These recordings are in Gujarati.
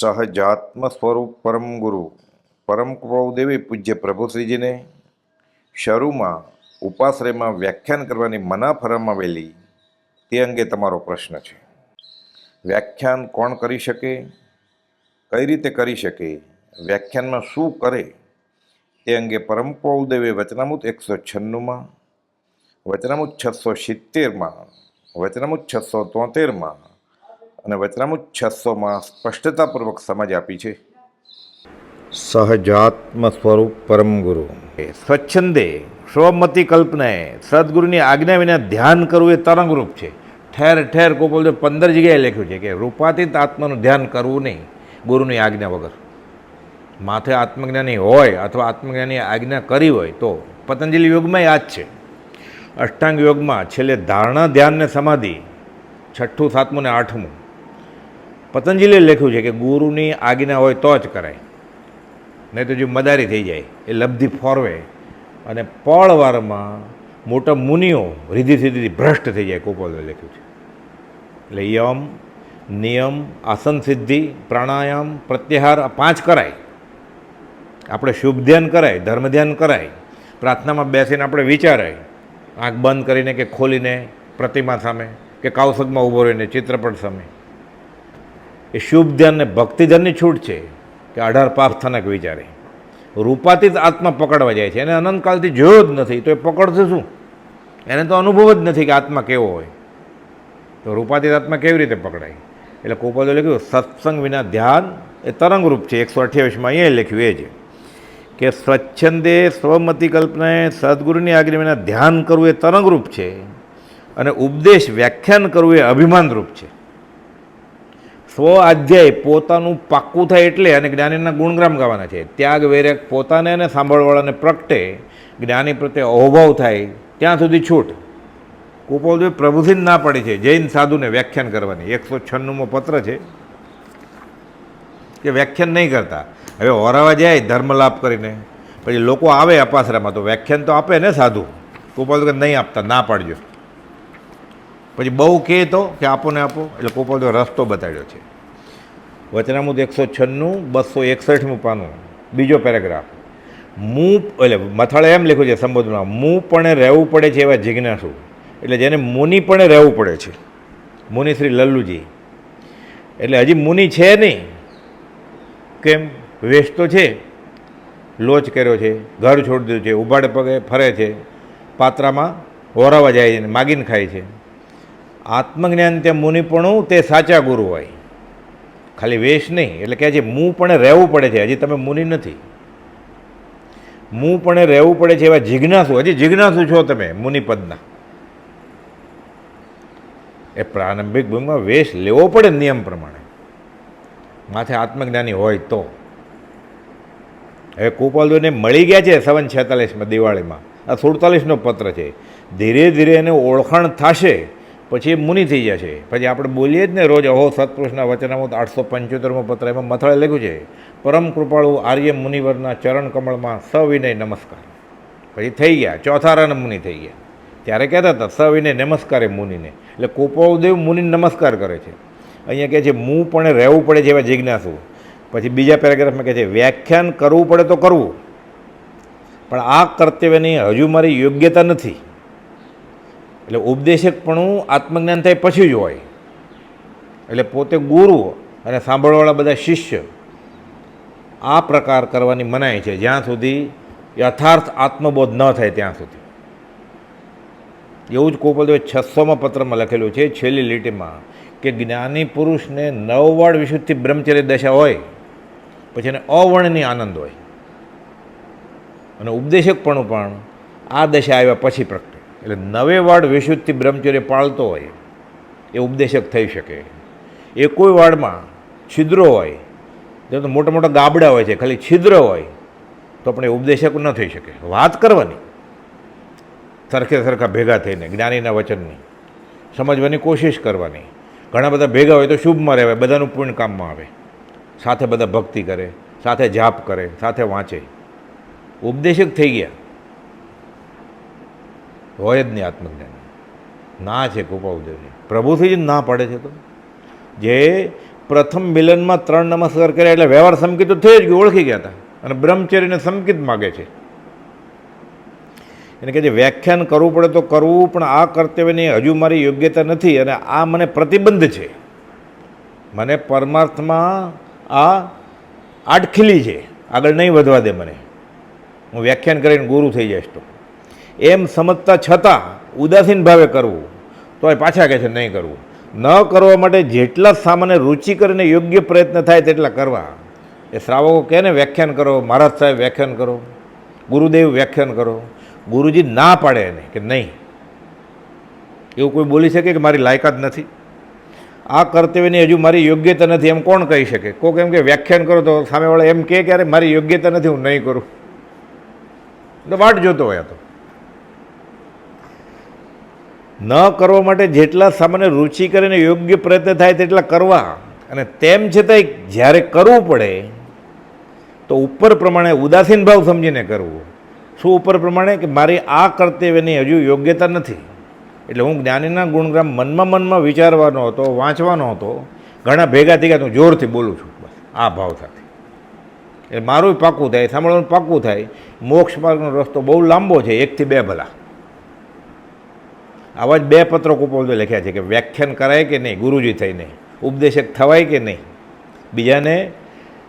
સહજાત્મ સ્વરૂપ પરમ ગુરુ, પરમ દેવી પૂજ્ય પ્રભુશ્રીજીને શરૂમાં ઉપાશ્રયમાં વ્યાખ્યાન કરવાની મના ફરમાવેલી તે અંગે તમારો પ્રશ્ન છે. વ્યાખ્યાન કોણ કરી શકે? કઈ રીતે કરી શકે? વ્યાખ્યાનમાં શું કરે? તે અંગે પરમ દેવે વચનામૃત એકસો છન્નુંમાં, વચનામૃત છસો સિત્તેરમાં, વચનામૃત છસો તોતેરમાં અને વચનામૃત છસોમાં સ્પષ્ટતાપૂર્વક સમજ આપી છે. સહજાત્મ સ્વરૂપ પરમ ગુરુ. સ્વચ્છંદે સ્વમતિ કલ્પનાએ સદગુરુની આજ્ઞા વિના ધ્યાન કરવું એ તરંગરૂપ છે. ઠેર ઠેર કોપોલ પંદર જગ્યાએ લખ્યું છે કે રૂપાતીત આત્માનું ધ્યાન કરવું નહીં ગુરુની આજ્ઞા વગર. માથે આત્મજ્ઞાની હોય અથવા આત્મજ્ઞાની આજ્ઞા કરી હોય તો પતંજલિ યોગમાં યાદ છે. અષ્ટાંગ યોગમાં છેલ્લે ધારણા ધ્યાન ને સમાધિ છઠ્ઠું સાતમું ને આઠમું. પતંજલિએ લખ્યું છે કે ગુરુની આજ્ઞા હોય તો જ કરાય. નહીં તો જો મદારી થઈ જાય, એ લબ્ધિ ફોરવે. અને પળવારમાં મોટા મુનિઓ રીધી સીધી ભ્રષ્ટ થઈ જાય કોપોલે લખ્યું છે. એટલે યમ, નિયમ, આસન સિદ્ધિ, પ્રાણાયામ, પ્રત્યાહાર પાંચ કરાય. આપણે શુભ ધ્યાન કરાય, ધર્મ ધ્યાન કરાય, પ્રાર્થનામાં બેસીને આપણે વિચારાય આંખ બંધ કરીને કે ખોલીને, પ્રતિમા સામે, કે કાવસગમાં ઊભો રહીને, ચિત્રપટ સામે. એ શુભ ધ્યાન ને ભક્તિધનની છૂટ છે કે અઢાર પાપ થનક વિચારે. રૂપાતીત આત્મા પકડવા જાય છે. એને અનંતકાલથી જોયો જ નથી. તો એ પકડશે શું? એને તો અનુભવ જ નથી કે આત્મા કેવો હોય. તો રૂપાતીત આત્મા કેવી રીતે પકડાય? એટલે કોપાદો લખ્યું, સત્સંગ વિના ધ્યાન એ તરંગરૂપ છે. એકસો અઠ્યાવીસમાં અહીંયા લખ્યું એ છે કે, સ્વચ્છંદે સ્વમતિ કલ્પનાએ સદગુરુની આજ્ઞા વિના ધ્યાન કરવું એ તરંગરૂપ છે અને ઉપદેશ વ્યાખ્યાન કરવું એ અભિમાનરૂપ છે. સ્વ અધ્યાય પોતાનું પાક્કું થાય એટલે અને જ્ઞાનીના ગુણગ્રામ ગાવાના છે. ત્યાગ, વેરેક પોતાને અને સાંભળવાળાને પ્રગટે, જ્ઞાની પ્રત્યે અહોભાવ થાય, ત્યાં સુધી છૂટ. કુપોલદેવ પ્રભુથી ના પડે છે, જૈન સાધુને વ્યાખ્યાન કરવાની. એકસો છન્નુંમો પત્ર છે કે વ્યાખ્યાન નહીં કરતા. હવે ઓરાવા જાય ધર્મલાભ કરીને. પછી લોકો આવે અપાસરામાં તો વ્યાખ્યાન તો આપે ને સાધુ. કુપોલ કે નહીં આપતા, ના પાડજો. પછી બહુ કહે તો કે આપો ને આપો. એટલે કોપોલદેવ રસ્તો બતાડ્યો છે. વચનામૃત એકસો છન્નું, બસો એકસઠમું પાનું બીજો પેરેગ્રાફ. મું એટલે મથાળે એમ લખ્યું છે સંબોધનમાં, મું પણ રહેવું પડે છે એવા જિજ્ઞાસુ. એટલે જેને મુનિ પણ રહેવું પડે છે. મુનિ શ્રી લલ્લુજી. એટલે હજી મુનિ છે નહીં. કેમ? વેશ તો છે. લોચ કર્યો છે, ઘર છોડી દીધું છે, ઉભાડે પગે ફરે છે. પાત્રામાં ઓરાવા જાય છે માગીને ખાય છે. આત્મજ્ઞાન તે મુનિપણું તે સાચા ગુરુ હોય. ખાલી વેશ નહીં, એટલે કે જે મું પણ રહેવું પડે છે. હજી તમે મુનિ નથી. મું પણ રહેવું પડે છે એવા જિજ્ઞાસુ, હજી જિજ્ઞાસુ છો તમે મુનિપદના. એ પ્રારંભિક ભૂમિમાં વેશ લેવો પડે નિયમ પ્રમાણે. માથે આત્મજ્ઞાની હોય તો. હવે કુપાલદોને મળી ગયા છે સવન છેતાલીસમાં દિવાળીમાં. આ સુડતાલીસનો પત્ર છે. ધીરે ધીરે એને ઓળખાણ થશે. પછી એ મુનિ થઈ જશે. પછી આપણે બોલીએ જ ને રોજ, અહો, સત્પુરુષના વચનામૃત આઠસો પંચોતેરમો પત્ર એમાં મથળે લખ્યું છે, પરમ કૃપાળુ આર્ય મુનિવરના ચરણ કમળમાં સવિનય નમસ્કાર. પછી થઈ ગયા ચોથારાના મુનિ થઈ ગયા. ત્યારે કહેતા હતા, સવિનય નમસ્કારે મુનિને. એટલે કુપાળદેવ મુનિને નમસ્કાર કરે છે. અહીંયા કહે છે, મું પણ રહેવું પડે છે એવા જિજ્ઞાસુ. પછી બીજા પેરેગ્રાફમાં કહે છે, વ્યાખ્યાન કરવું પડે તો કરવું. પણ આ કર્તવ્યની હજુ મારી યોગ્યતા નથી. એટલે ઉપદેશકપણું આત્મજ્ઞાન થાય પછી જ હોય. એટલે પોતે ગુરુ અને સાંભળવાળા બધા શિષ્ય આ પ્રકાર કરવાની મનાય છે. જ્યાં સુધી યથાર્થ આત્મબોધ ન થાય ત્યાં સુધી. એવું જ કોપલદેવે છસોમાં પત્રમાં લખેલું છે, છેલ્લી લીટીમાં કે જ્ઞાની પુરુષને નવવાળ વિશુદ્ધથી બ્રહ્મચર્ય દશા હોય, પછી એને અવર્ણની આનંદ હોય. અને ઉપદેશકપણું પણ આ દશા આવ્યા પછી પ્રગટે એટલે નવે વાડ વિશુદ્ધથી બ્રહ્મચર્ય પાળતો હોય, એ ઉપદેશક થઈ શકે. એ કોઈ વાડમાં છિદ્રો હોય, જેમ તો મોટા મોટા ગાબડા હોય છે, ખાલી છિદ્ર હોય, તો પણ એ ઉપદેશક ન થઈ શકે. વાત કરવાની. સરખે સરખા ભેગા થઈને, જ્ઞાનીના વચનની. સમજવાની કોશિશ કરવાની. ઘણા બધા ભેગા હોય તો શુભમાં રહેવાય, બધાનું પૂર્ણ કામમાં આવે. સાથે બધા ભક્તિ કરે, સાથે જાપ કરે, સાથે વાંચે. ઉપદેશક થઈ ગયા. હોય જ નહીં આત્મજ્ઞાન. ના છે ગોપાલદેવની. પ્રભુથી જ ના પડે છે તો. જે પ્રથમ મિલનમાં ત્રણ નમસ્કાર કર્યા એટલે વ્યવહાર સમકિત તો થઈ જ ગયું, ઓળખી ગયા હતા. અને બ્રહ્મચર્યને સંકિત માગે છે. એને કે જે વ્યાખ્યાન કરવું પડે તો કરવું, પણ આ કર્તવ્યની હજુ મારી યોગ્યતા નથી અને આ મને પ્રતિબંધ છે. મને પરમાર્થમાં આ આડખીલી છે. આગળ નહીં વધવા દે મને. હું વ્યાખ્યાન કરીને ગુરુ થઈ જઈશ તો. એમ સમજતા છતાં ઉદાસીન ભાવે કરવું તો એ પાછા કહે છે નહીં કરવું. ન કરવા માટે જેટલા સામાન્ય રુચિ કરીને યોગ્ય પ્રયત્ન થાય તેટલા કરવા. એ શ્રાવકો કહે ને, વ્યાખ્યાન કરો, મહારાજ સાહેબ વ્યાખ્યાન કરો, ગુરુદેવ વ્યાખ્યાન કરો. ગુરુજી ના પાડે એને કે નહીં. એવું કોઈ બોલી શકે કે મારી લાયકાત નથી? આ કર્તવ્યની હજુ મારી યોગ્યતા નથી, એમ કોણ કહી શકે? કોક એમ કે, વ્યાખ્યાન કરો, તો સામેવાળા એમ કે, અરે, મારી યોગ્યતા નથી, હું નહીં કરું. તો વાટ જોતો હોય તો. ન કરવા માટે જેટલા સામાન્ય રુચિ કરીને યોગ્ય પ્રયત્ન થાય તેટલા કરવા. અને તેમ છતાંય જ્યારે કરવું પડે, તો ઉપર પ્રમાણે ઉદાસીન ભાવ સમજીને કરવું. શું ઉપર પ્રમાણે? કે મારી આ કર્તવ્યની હજુ યોગ્યતા નથી. એટલે હું જ્ઞાનીના ગુણગ્રામ મનમાં મનમાં વિચારવાનો હતો, વાંચવાનો હતો. ઘણા ભેગા થઈ ગયા હું જોરથી બોલું છું. બસ, આ ભાવ સાથે. એટલે મારું પાકું થાય, સાંભળવાનું પાકું થાય. મોક્ષ માર્ગનો રસ્તો બહુ લાંબો છે, એકથી બે ભલા. આવા જ બે પત્રો કુપોલદે લખ્યા છે કે વ્યાખ્યાન કરાય કે નહીં, ગુરુજી થઈને, ઉપદેશક થવાય કે નહીં, બીજાને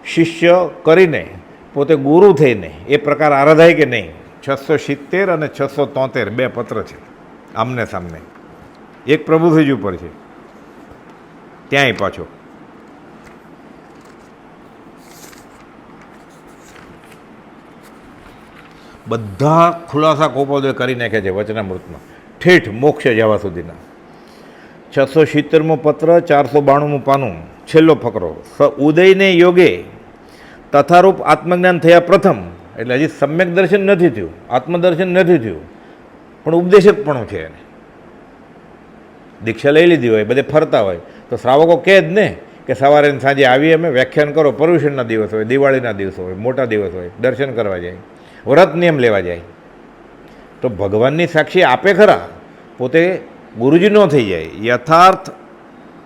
શિષ્ય કરીને, પોતે ગુરુ થઈને, એ પ્રકાર આરાધાય કે નહીં? છસો સિત્તેર અને છસો તોતેર બે પત્ર છે, આમને સામને. એક પ્રભુથીજ ઉપર છે. ત્યાંય પાછો. બધા ખુલાસા કોપોદે કરી નાખ્યા છે વચનામૃતમાં. ઠેઠ મોક્ષ જવા સુધીના. છસો સિત્તેરમો પત્ર, ચારસો બાણુંમું પાનું, છેલ્લો ફકરો. સ ઉદયને યોગે તથારૂપ આત્મજ્ઞાન થયા પ્રથમ, એટલે હજી સમ્યક દર્શન નથી થયું, આત્મદર્શન નથી થયું, પણ ઉપદેશક પણ છે એને. દીક્ષા લઈ લીધી હોય, બધે ફરતા હોય, તો શ્રાવકો કહે જ ને કે સવારે સાંજે આવી અમે, વ્યાખ્યાન કરો, પર્યુષણના દિવસ હોય, દિવાળીના દિવસ હોય, મોટા દિવસ હોય, દર્શન કરવા જાય, વ્રત નિયમ લેવા જાય. તો ભગવાનની સાક્ષી આપે ખરા. પોતે ગુરુજી ન થઈ જાય. યથાર્થ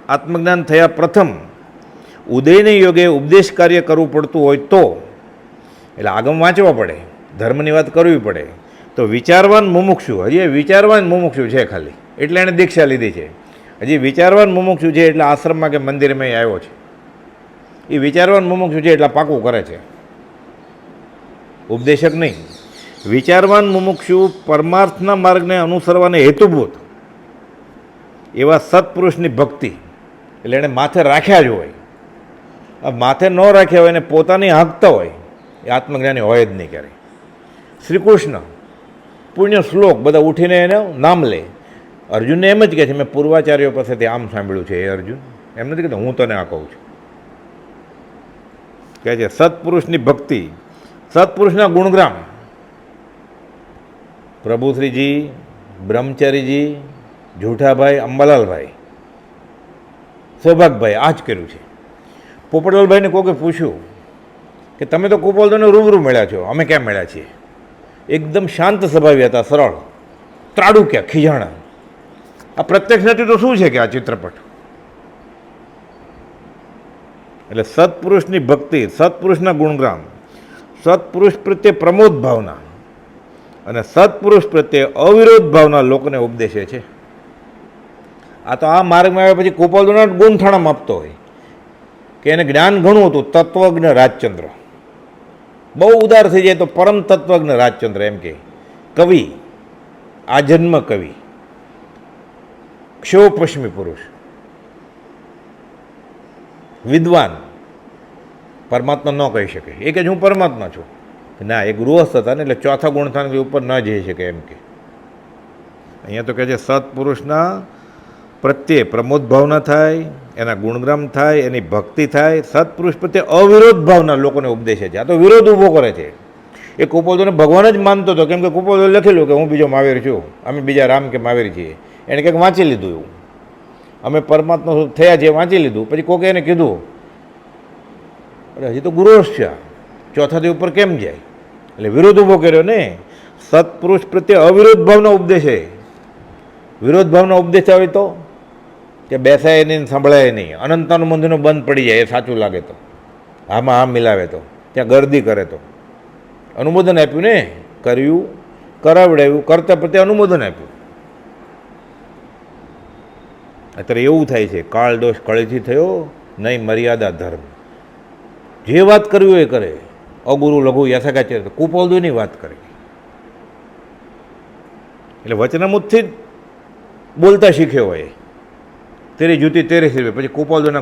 આત્મજ્ઞાન થયા પ્રથમ ઉદયને યોગે ઉપદેશ કાર્ય કરવું પડતું હોય તો, એટલે આગમ વાંચવા પડે, ધર્મની વાત કરવી પડે, તો વિચારવાન મુમુક્ષુ, હજી વિચારવાન મુમુક્ષુ છે ખાલી, એટલે એણે દીક્ષા લીધી છે. હજી વિચારવાન મુમુક્ષુ છે એટલે આશ્રમમાં કે મંદિરમાં આવ્યો છે. એ વિચારવાન મુમુક્ષુ છે એટલે પાકું કરે છે. ઉપદેશક નહીં. વિચારવાન મુમુક્ષુ પરમાર્થના માર્ગને અનુસરવાને હેતુભૂત એવા સત્પુરુષની ભક્તિ, એટલે એણે માથે રાખ્યા જ હોય. માથે ન રાખ્યા હોય એને પોતાની હાંકતા હોય, એ આત્મજ્ઞાની હોય જ નહીં ક્યારેય. શ્રી કૃષ્ણ પુણ્ય શ્લોક બધા ઉઠીને એને નામ લે. અર્જુનને એમ જ કહે છે, મેં પૂર્વાચાર્યો પાસેથી આમ સાંભળ્યું છે એ અર્જુન. એમ નથી કહેતો, હું તને આ કહું છું. કહે છે, સત્પુરુષની ભક્તિ, સત્પુરુષના ગુણગ્રામ પ્રભુશ્રીજી, બ્રહ્મચારીજી, જૂઠાભાઈ, અંબાલાલભાઈ, સૌભાગભાઈ, આ જ કર્યું છે. પોપટલાલભાઈને કોકે પૂછ્યું કે તમે તો કુપોલદોને રૂબરૂ મળ્યા છો, અમે ક્યાં મળ્યા છીએ? એકદમ શાંત સ્વભાવી હતા, સરળ, ત્રાડુક્યા, ખીજાણા. આ પ્રત્યક્ષ નથી તો શું છે કે આ ચિત્રપટ? એટલે સત્પુરુષની ભક્તિ, સત્પુરુષના ગુણગ્રામ સત્પુરુષ પ્રત્યે પ્રમોદ ભાવના અને સત્પુરુષ પ્રત્યે અવિરોધ ભાવના લોકોને ઉપદેશે છે. આ તો આ માર્ગમાં આવ્યા પછી ગોપાલદોના ગુણથાણામ આપતો હોય. કે એને જ્ઞાન ઘણું હતું, તત્વજ્ઞ રાજચંદ્ર. બહુ ઉદાર થઈ જાય તો પરમ તત્વજ્ઞ રાજચંદ્ર એમ કે. કવિ આજન્મ કવિ. ક્ષોપશ્મી પુરુષ. વિદ્વાન. પરમાત્મા ન કહી શકે. એ કે હું પરમાત્મા છું. ના એ ગૃહસ્થ હતા ને, એટલે ચોથા ગુણસ્થાન ઉપર ન જઈ શકે એમ કે. અહીંયા તો કહે છે, સત્પુરુષના પ્રત્યે પ્રમોદ ભાવના થાય, એના ગુણગ્રામ થાય, એની ભક્તિ થાય, સત્પુરુષ પ્રત્યે અવિરોધ ભાવના લોકોને ઉપદેશે છે. આ તો વિરોધ ઊભો કરે છે. એ કુપોદોને ભગવાન જ માનતો હતો, કેમ કે કુપોદો લખેલું કે હું બીજો માવેર છું, અમે બીજા રામ કે માવેર છીએ. એણે કંઈક વાંચી લીધું એવું. અમે પરમાત્મા થયા છીએ વાંચી લીધું. પછી કોકે એને કીધું, અરે હજી તો ગુરુશ છે. ચોથાથી ઉપર કેમ જાય? એટલે વિરોધ ઊભો કર્યો ને, સત્પુરુષ પ્રત્યે અવિરોધ ઉપદેશ છે. વિરોધ ભાવનો ઉપદેશ આવે તો? કે બેસાય નહીં સંભળાય નહીં. અનંતાનું મંદિરનું બંધ પડી જાય, એ સાચું લાગે તો. આમાં આમ મિલાવે તો. ત્યાં ગરદી કરે તો. અનુમોદન આપ્યું ને? કર્યું, કરાવડાવ્યું, કરતા પ્રત્યે અનુમોદન આપ્યું. અત્યારે એવું થાય છે કાળ દોષ કળેથી થયો, નહીં મર્યાદા ધર્મ. જે વાત કરવી એ કરે. અગુરુ લઘુ યથાકાચર કુપોલદોની વાત કરી. એટલે વચનામુતથી જ બોલતા શીખ્યો હોય તેરી જૂતી તેરી સિરવે પછી કુપોલદોના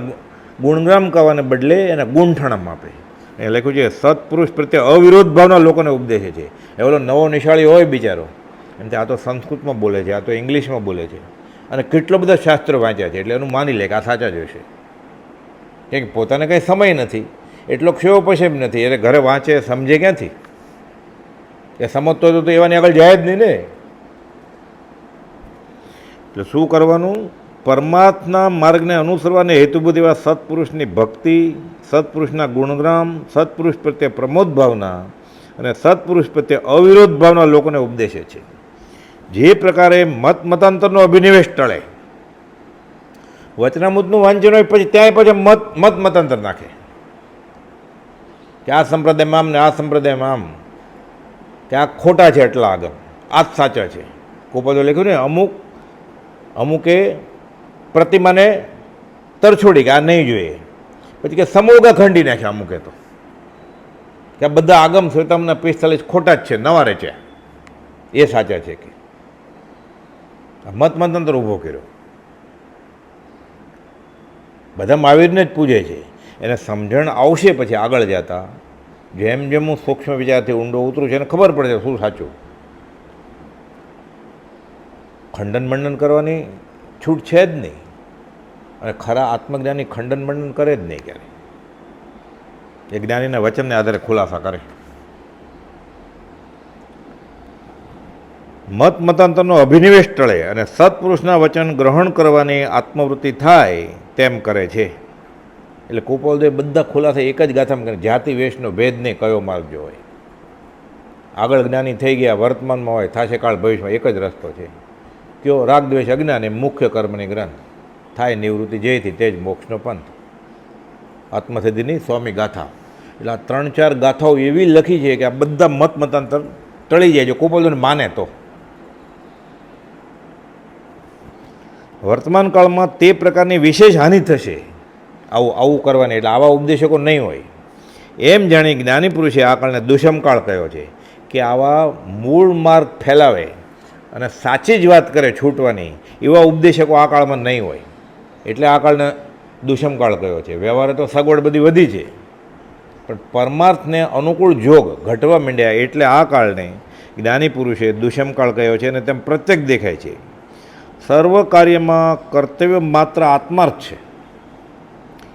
ગુણગામ કરવાને બદલે એના ગુણઠણમ આપે. એ લખ્યું છે, સત્પુરુષ પ્રત્યે અવિરોધ ભાવના લોકોને ઉપદેશે છે. એ ઓલો નવો નિશાળી હોય બિચારો. એમ તે આ તો સંસ્કૃતમાં બોલે છે, આ તો ઇંગ્લિશમાં બોલે છે. અને કેટલો બધા શાસ્ત્રો વાંચ્યા છે, એટલે એનું માની લે કે આ સાચા જ હશે. કેમ પોતાને કંઈ સમય નથી. એટલો ક્ષેવ પછી એમ નથી. એટલે ઘરે વાંચે, સમજે ક્યાંથી? એ સમજતો હતો તો એવાની આગળ જાય જ નહીં ને. એટલે શું કરવાનું? પરમાત્મા માર્ગને અનુસરવાને હેતુબુદ્ધ એવા સત્પુરુષની ભક્તિ, સત્પુરુષના ગુણગ્રામ સત્પુરુષ પ્રત્યે પ્રમોદ ભાવના અને સત્પુરુષ પ્રત્યે અવિરોધ ભાવના લોકોને ઉપદેશે છે. જે પ્રકારે મત મતાંતરનો અભિનિવેશ ટળે. વચનામૃતનું વાંચન હોય પછી ત્યાંય પછી મત મત મતાંતર નાખે. કે આ સંપ્રદાયમાં આમ ને આ સંપ્રદાયમાં આમ. કે આ ખોટા છે એટલા આગળ. આ જ સાચા છે. કોપદો લખ્યું ને, અમુક, અમુકે પ્રતિમાને તરછોડી કે આ નહીં જોઈએ. પછી કે સમૂહગા ખંડી નાખ્યા અમુકે તો. કે આ બધા આગમ શ્વેતામના પિસ્તાલીસ ખોટા જ છે નવા છે. એ સાચા છે કે. મત મતાંતર ઊભો કર્યો. બધા મહાવીરને જ પૂજે છે. એને સમજણ આવશે પછી આગળ જતા. જેમ જેમ હું સૂક્ષ્મ વિચારથી ઊંડો ઉતરું છું, એને ખબર પડે છે શું સાચું. ખંડન મંડન કરવાની છૂટ છે જ નહીં. અને ખરા આત્મજ્ઞાની ખંડન મંડન કરે જ નહીં ક્યારે. એ જ્ઞાનીના વચનને આધારે ખુલાસા કરે. મત મતાંતરનો અભિનિવેશ ટળે અને સત્પુરુષના વચન ગ્રહણ કરવાની આત્મવૃત્તિ થાય તેમ કરે છે. એટલે કુપોલદેવ બધા ખુલાસા એક જ ગાથામાં કરે. જાતિ, વેશનો ભેદ નહીં, કયો માર્ગ જો હોય. આગળ જ્ઞાની થઈ ગયા, વર્તમાનમાં હોય, થાશે કાળ ભવિષ્યમાં, એક જ રસ્તો છે. કયો રાગ, દ્વેષ, અજ્ઞાન એ મુખ્ય કર્મની ગ્રંથ. થાય નિવૃત્તિ જેથી તે જ મોક્ષનો પંથ. આત્મસિદ્ધિની સ્વામી ગાથા. એટલે આ ત્રણ ચાર ગાથાઓ એવી લખી છે કે આ બધા મત મતાંતર ટળી જાય, જો કુપોલદેવને માને તો. વર્તમાન કાળમાં તે પ્રકારની વિશેષ હાનિ થશે. આવું આવું કરવાની, એટલે આવા ઉપદેશકો નહીં હોય. એમ જાણી જ્ઞાની પુરુષે આ કારણે દુષ્મકાળ કહ્યો છે કે આવા મૂળ માર્ગ ફેલાવે અને સાચી જ વાત કરે છૂટવાની, એવા ઉપદેશકો આ કાળમાં નહીં હોય. એટલે આ કાળને દુષ્મકાળ કયો છે. વ્યવહારે તો સગવડ બધી વધી છે. પણ પરમાર્થને અનુકૂળ જોગ ઘટવા માંડ્યા એટલે આ કાળને જ્ઞાની પુરુષે દુષ્મકાળ કયો છે અને તેમ પ્રત્યેક દેખાય છે. સર્વ કાર્યમાં કર્તવ્ય માત્ર આત્માર્થ છે.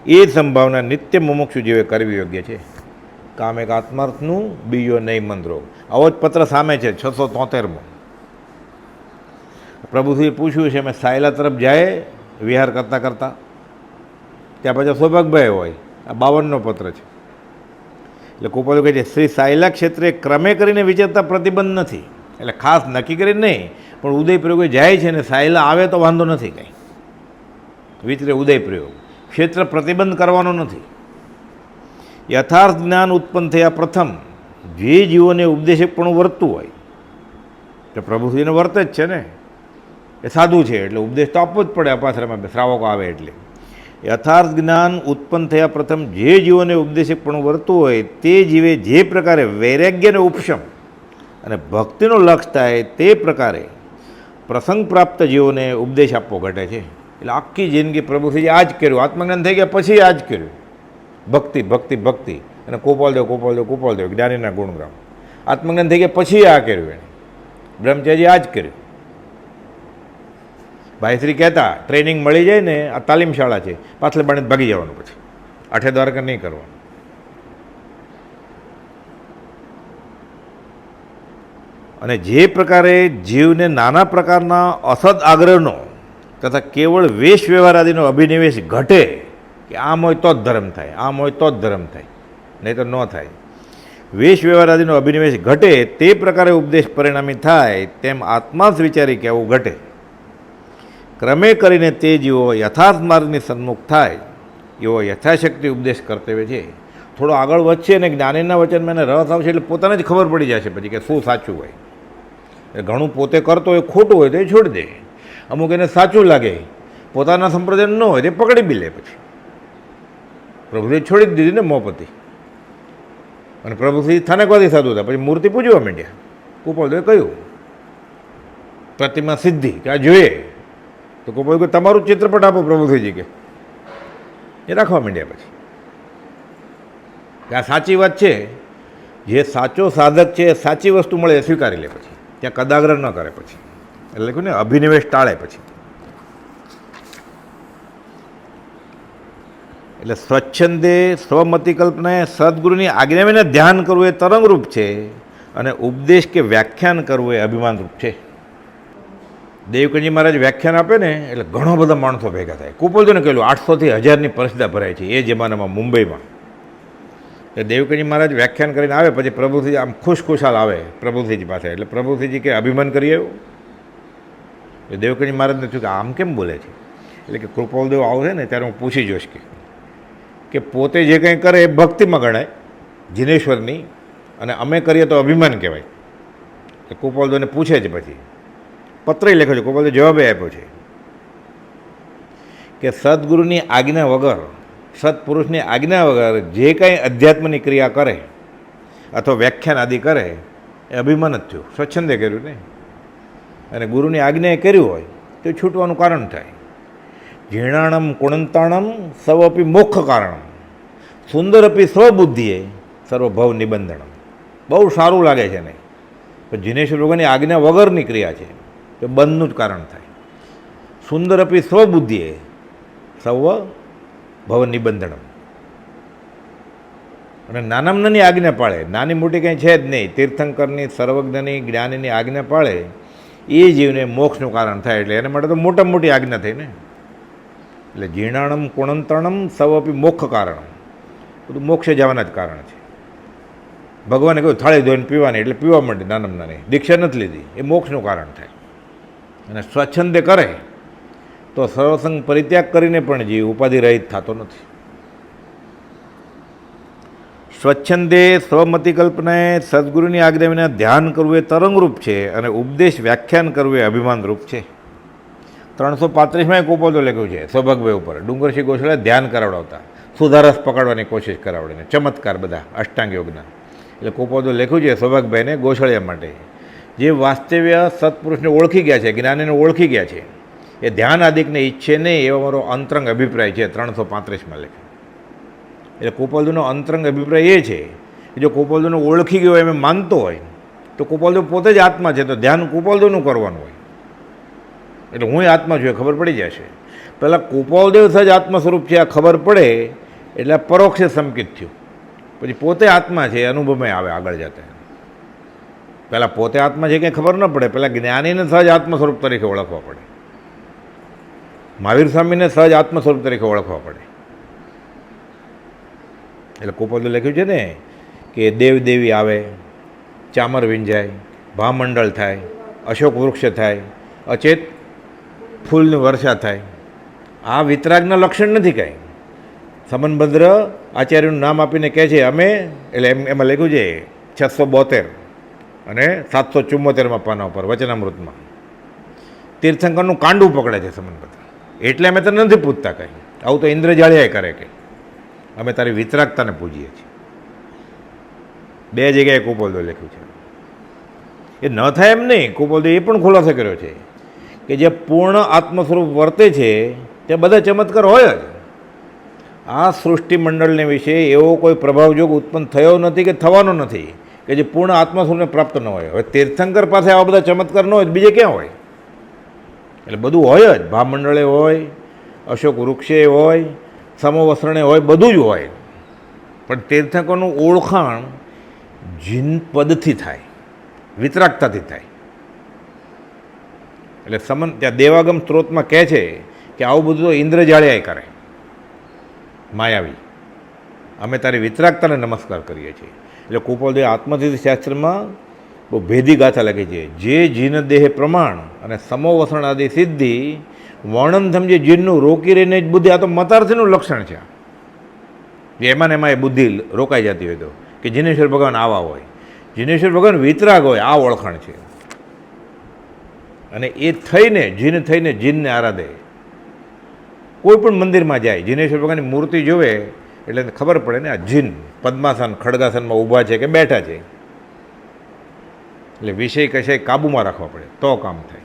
એ સંભાવના નિત્ય મુમુક્ષુ જેવે કરવી યોગ્ય છે. કામ એક આત્માર્થનું, બીજો નહીં મંત્રો આવો જ પત્ર સામે છે, છસો તોતેરમો. પ્રભુશ્રીએ પૂછ્યું છે મેં સાયલા તરફ જાય, વિહાર કરતાં કરતાં? ત્યાં પછી સૌભાગભાઈ હોય, આ બાવનનો પત્ર છે. એટલે કુપાલો કહે છે, શ્રી સાયલા ક્ષેત્રે ક્રમે કરીને વિચારતા પ્રતિબંધ નથી. એટલે ખાસ નક્કી કરીને નહીં, પણ ઉદય પ્રયોગે જાય છે ને સાયલા આવે તો વાંધો નથી કંઈ. વિચરે ઉદય પ્રયોગ ક્ષેત્ર પ્રતિબંધ કરવાનો નથી. યથાર્થ જ્ઞાન ઉત્પન્ન થયા પ્રથમ જે જીવોને ઉપદેશક પણ વર્તતું હોય, તો પ્રભુજીને વર્તે જ છે ને. એ સાધુ છે, એટલે ઉપદેશ તો આપવો જ પડે અપાશ્રમમાં શ્રાવકો આવે એટલે. યથાર્થ જ્ઞાન ઉત્પન્ન થયા પ્રથમ જે જીવોને ઉપદેશક પણ વર્તતું હોય, તે જીવે જે પ્રકારે વૈરાગ્યને ઉપશમ અને ભક્તિનો લક્ષ થાય, તે પ્રકારે પ્રસંગ પ્રાપ્ત જીવોને ઉપદેશ આપવો ઘટે છે. એટલે આખી જિંદગી પ્રભુશ્રીએ આ જ કર્યું. આત્મજ્ઞાન થઈ ગયા પછી આ જ કર્યું. ભક્તિ ભક્તિ ભક્તિ. અને કોપાલદેવ કોપાલદેવ કોપાલદેવ જ્ઞાનીના ગુણગ્રામ આત્મજ્ઞાન થઈ ગયા પછી આ કર્યું એણે બ્રહ્મચારી આ જ કર્યું. ભાઈશ્રી કહેતા, ટ્રેનિંગ મળી જાય ને, આ તાલીમ શાળા છે. પાછળ બાણે ભાગી જવાનું પછી. આઠે દ્વારકા નહીં કરવાનું. અને જે પ્રકારે જીવને નાના પ્રકારના અસદ આગ્રહનો તથા કેવળ વેશ વ્યવહાર આદિનો અભિનિવેશ ઘટે કે આમ હોય તો જ ધર્મ થાય, આમ હોય તો જ ધર્મ થાય નહીં તો ન થાય. વેશ વ્યવહાર આદિનો અભિનિવેશ ઘટે, તે પ્રકારે ઉપદેશ પરિણામી થાય, તેમ આત્મા વિચારી કહેવું ઘટે. ક્રમે કરીને તે જીવો યથાર્થ માર્ગની સન્મુખ થાય, એવો યથાશક્તિ ઉપદેશ કર્તવ્ય છે. થોડો આગળ વધશે અને જ્ઞાનીના વચનમાં એને રસ આવશે એટલે પોતાને જ ખબર પડી જશે પછી કે શું સાચું હોય. એ ઘણું પોતે કરતો હોય, ખોટું હોય તો એ છોડી દે. અમુક એને સાચું લાગે. પોતાના સંપ્રદાય ન હોય તે પકડી બી લે પછી. પ્રભુએ છોડી જ દીધી ને મોપતી. અને પ્રભુશ્રી સ્થાનકવાદી સાધુ હતા. પછી મૂર્તિ પૂજવા માંડ્યા. કુપોલદેવે કહ્યું, પ્રતિમા સિદ્ધિ, કે આ જોઈએ. તો કુપોલ કે તમારું ચિત્રપટ આપો પ્રભુશ્રીજી કે. એ રાખવા માંડ્યા પછી. કે આ સાચી વાત છે. જે સાચો સાધક છે સાચી વસ્તુ મળે એ સ્વીકારી લે પછી. ત્યાં કદાગ્રહ ન કરે પછી. એટલે લખ્યું ને અભિનિવેશ ટાળે પછી. એટલે સ્વચ્છંદે સ્વમતિ કલ્પનાએ સદગુરુની આજ્ઞા વિના ધ્યાન કરવું એ તરંગરૂપ છે અને ઉપદેશ કે વ્યાખ્યાન કરવું એ અભિમાનરૂપ છે. દેવકંજી મહારાજ વ્યાખ્યાન આપે ને એટલે ઘણો બધા માણસો ભેગા થાય. કુપોલજોને કહેલું આઠસોથી હજારની પરિસ્થિતિ ભરાય છે, એ જમાનામાં મુંબઈમાં. એટલે દેવકંજી મહારાજ વ્યાખ્યાન કરીને આવે, પછી પ્રભુશ્રીજી આમ ખુશ ખુશાલ આવે પ્રભુશ્રીજી પાસે. એટલે પ્રભુશ્રીજી કે અભિમાન કરીએ એવું એટલે દેવકંજી મહારાજને થયું કે આમ કેમ બોલે છે? એટલે કે કૃપાલદેવ આવશે ને ત્યારે હું પૂછી જોઈશ કે કે પોતે જે કંઈ કરે એ ભક્તિમાં ગણાય, જિનેશ્વરની, અને અમે કરીએ તો અભિમાન કહેવાય. એ કૃપાલદેવને પૂછે છે પછી. પત્ર લખ્યો છે. કૃપાલદેવ જવાબે આપ્યો છે કે સદગુરુની આજ્ઞા વગર, સત્પુરુષની આજ્ઞા વગર જે કાંઈ અધ્યાત્મની ક્રિયા કરે, અથવા વ્યાખ્યાન આદિ કરે, એ અભિમાન જ થયું. સ્વચ્છંદે કર્યું ને અને ગુરુની આજ્ઞાએ કર્યું હોય તો છૂટવાનું કારણ થાય. ઝીણાણમ કુણંતાણમ સવપી મોક્ષ કારણમ. સુંદરપી સ્વબુદ્ધિએ સર્વભવ નિબંધનમ. બહુ સારું લાગે છે ને પણ જીનેશ્વર ભગવાનની આજ્ઞા વગરની ક્રિયા છે, તો બંધનું જ કારણ થાય. સુંદરપી સ્વબુદ્ધિએ સર્વ ભવ નિબંધનમ. અને નાનામાં નાની આજ્ઞા પાળે. નાની મોટી કંઈ છે જ નહીં. તીર્થંકરની, સર્વજ્ઞની, જ્ઞાનીની આજ્ઞા પાળે એ જીવને મોક્ષનું કારણ થાય એટલે એના માટે તો મોટામાં મોટી આજ્ઞા થઈ ને. એટલે જીર્ણાણમ કુણંતણમ સવપી મોક્ષ કારણ બધું મોક્ષે જવાના જ કારણ છે. ભગવાને કહ્યું, થાળી ધોઈને પીવાની. એટલે પીવા માંડી, નાનામાં નાની. દીક્ષા નથી લીધી. એ મોક્ષનું કારણ થાય. અને સ્વચ્છંદે કરે, તો સર્વસંગ પરિત્યાગ કરીને પણ જીવ ઉપાધિ રહિત થતો નથી. સ્વચ્છંદે સ્વમતિ કલ્પનાએ સદગુરુની આજ્ઞા વિના ધ્યાન કરવું એ તરંગરૂપ છે અને ઉપદેશ વ્યાખ્યાન કરવું એ અભિમાનરૂપ છે. ત્રણસો પાંત્રીસમાં કોપોદો લખ્યું છે સૌભાગભાઈ ઉપર ડુંગરસિંહ ગોસળે ધ્યાન કરાવડાવતા, સુધારસ પકડવાની કોશિશ કરાવડીને, ચમત્કાર બધા, અષ્ટાંગ યોગના. એટલે કોપોદો લખ્યું છે સૌભાગભાઈને ગોસળિયા માટે, જે વાસ્તવ્ય સત્પુરુષને ઓળખી ગયા છે, જ્ઞાનીને ઓળખી ગયા છે, એ ધ્યાન આદિકને ઈચ્છે નહીં એવો મારો અંતરંગ અભિપ્રાય છે. ત્રણસો પાંત્રીસમાં લખ્યું. એટલે કોપાલદુનો અંતરંગ અભિપ્રાય એ છે કે જો કોપાલદુને ઓળખી ગયો એમ માનતો હોય, તો કોપલદુ પોતે જ આત્મા છે, તો ધ્યાન કોપલદુનું કરવાનું હોય. એટલે હું આત્મા છું એ ખબર પડી જશે. પહેલાં કોપાલદેવ સજ આત્મા સ્વરૂપ છે, આ ખબર પડે, એટલે પરોક્ષે સંકિત થયું. પછી પોતે આત્મા છે, એ અનુભવમાં આવે આગળ જતા. પહેલાં પોતે આત્મા છે કંઈ ખબર ન પડે, પહેલાં જ્ઞાનીને સહજ આત્મ સ્વરૂપ તરીકે ઓળખવા પડે. મહાવીર સ્વામીને સહજ આત્મ સ્વરૂપ તરીકે ઓળખવા પડે. એટલે કોપલે લખ્યું છે ને કે દેવદેવી આવે, ચામર વિંજાય, ભામંડળ થાય, અશોક વૃક્ષ થાય, અચેત ફૂલની વર્ષા થાય. આ વિતરાગના લક્ષણ નથી કાંઈ. સમનભદ્ર આચાર્યનું નામ આપીને કહે છે, અમે, એટલે એમ એમાં લખ્યું છે, છસો બોતેર અને સાતસો ચુમ્મોતેરમાં પાના ઉપર, વચનામૃતમાં. તીર્થંકરનું કાંડું પકડે છે સમનભદ્ર. એટલે અમે તો નથી પૂછતા કંઈ. આવું તો ઇન્દ્રજાળિયાએ કરે કે. અમે તારી વિતરાગતાને પૂજીએ છીએ. બે જગ્યાએ કુપોલદો લખ્યું છે. એ ન થાય એમ નહીં, કુપોલદો એ પણ ખુલાસો કર્યો છે કે જે પૂર્ણ આત્મ સ્વરૂપ વર્તે છે, તે બધા ચમત્કાર હોય જ. આ સૃષ્ટિ મંડળને વિશે એવો કોઈ પ્રભાવયોગ ઉત્પન્ન થયો નથી કે થવાનો નથી કે જે પૂર્ણ આત્મસ્વરૂપને પ્રાપ્ત ન હોય. હવે તીર્થંકર પાસે આવા બધા ચમત્કાર ન હોય બીજે ક્યાં હોય? એટલે બધું હોય જ. ભામંડળે હોય, અશોક વૃક્ષે હોય સમવસ્ત્રણે હોય, બધું જ હોય. પણ તીર્થકોનું ઓળખાણ જીન પદથી થાય, વિતરાગતાથી થાય. એટલે સમન, ત્યાં દેવાગમ સ્ત્રોતમાં કહે છે કે આવું બધું તો ઇન્દ્રજાળિયાએ કરે, માયાવી. અમે તારી વિતરાગતાને નમસ્કાર કરીએ છીએ. એટલે કુપોલદેવ આત્મતિથિ શાસ્ત્રમાં બહુ ભેદી ગાથા લખી છે. જે જીન દેહ પ્રમાણ અને સમોવસણ આદિ સિદ્ધિ વર્ણન સમજે, જીનનું રોકી રહીને જ બુદ્ધિ, આ તો મતાર્થનું લક્ષણ છે. જે એમાં ને એમાં એ બુદ્ધિ રોકાઈ જતી હોય તો. કે જીનેશ્વર ભગવાન આવા હોય. જીનેશ્વર ભગવાન વિતરાગ હોય, આ ઓળખાણ છે. અને એ થઈને, જીન થઈને જીનને આરાધે. કોઈ પણ મંદિરમાં જાય, જીનેશ્વર ભગવાનની મૂર્તિ જોવે, એટલે ખબર પડે ને આ જીન પદ્માસન, ખડગાસનમાં ઊભા છે કે બેઠા છે. એટલે વિષય કશે કાબૂમાં રાખવા પડે, તો કામ થાય.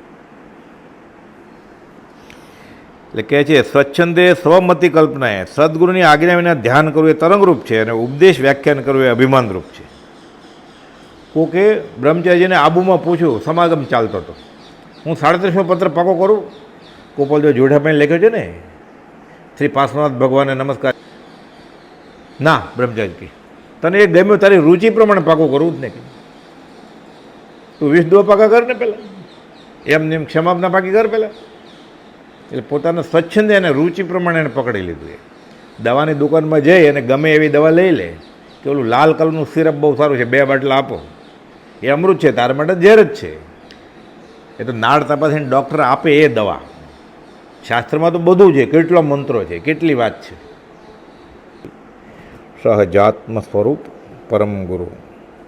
એટલે કહે છે, સ્વચ્છંદે સ્વમતિ કલ્પનાએ સદગુરુની આજ્ઞા વિના ધ્યાન કરવું એ તરંગરૂપ છે અને ઉપદેશ વ્યાખ્યાન કરવું એ અભિમાનરૂપ છે. કોકે બ્રહ્મચારીજીને આબુમાં પૂછ્યું, સમાગમ ચાલતો હતો. હું સાડત્રીસમો પત્ર પાકો કરું? કોપલ જો જોડાભાઈ લખ્યો છે ને? શ્રી પાર્શ્વનાથ ભગવાનને નમસ્કાર. ના, બ્રહ્મચારી તને એ ગમ્યું, તારી રુચિ પ્રમાણે પાકો કરવું જ ને કે. તું વીસ દો પાકા કર ને પહેલાં એમ ને એમ ક્ષમાપના પાકી કર પહેલાં એટલે પોતાના સ્વચ્છંદે અને રુચિ પ્રમાણે એને પકડી લીધું એ. દવાની દુકાનમાં જઈ અને ગમે એવી દવા લઈ લે કે ઓલું લાલ કલરનું સિરપ બહુ સારું છે, બે બાટલા આપો. એ અમૃત છે, તારા માટે ઝેર જ છે. એ તો નાળ તપાસીને ડૉક્ટર આપે એ દવા. શાસ્ત્રમાં તો બધું છે, કેટલો મંત્રો છે, કેટલી વાત છે. સહજાત્મ સ્વરૂપ પરમ ગુરુ.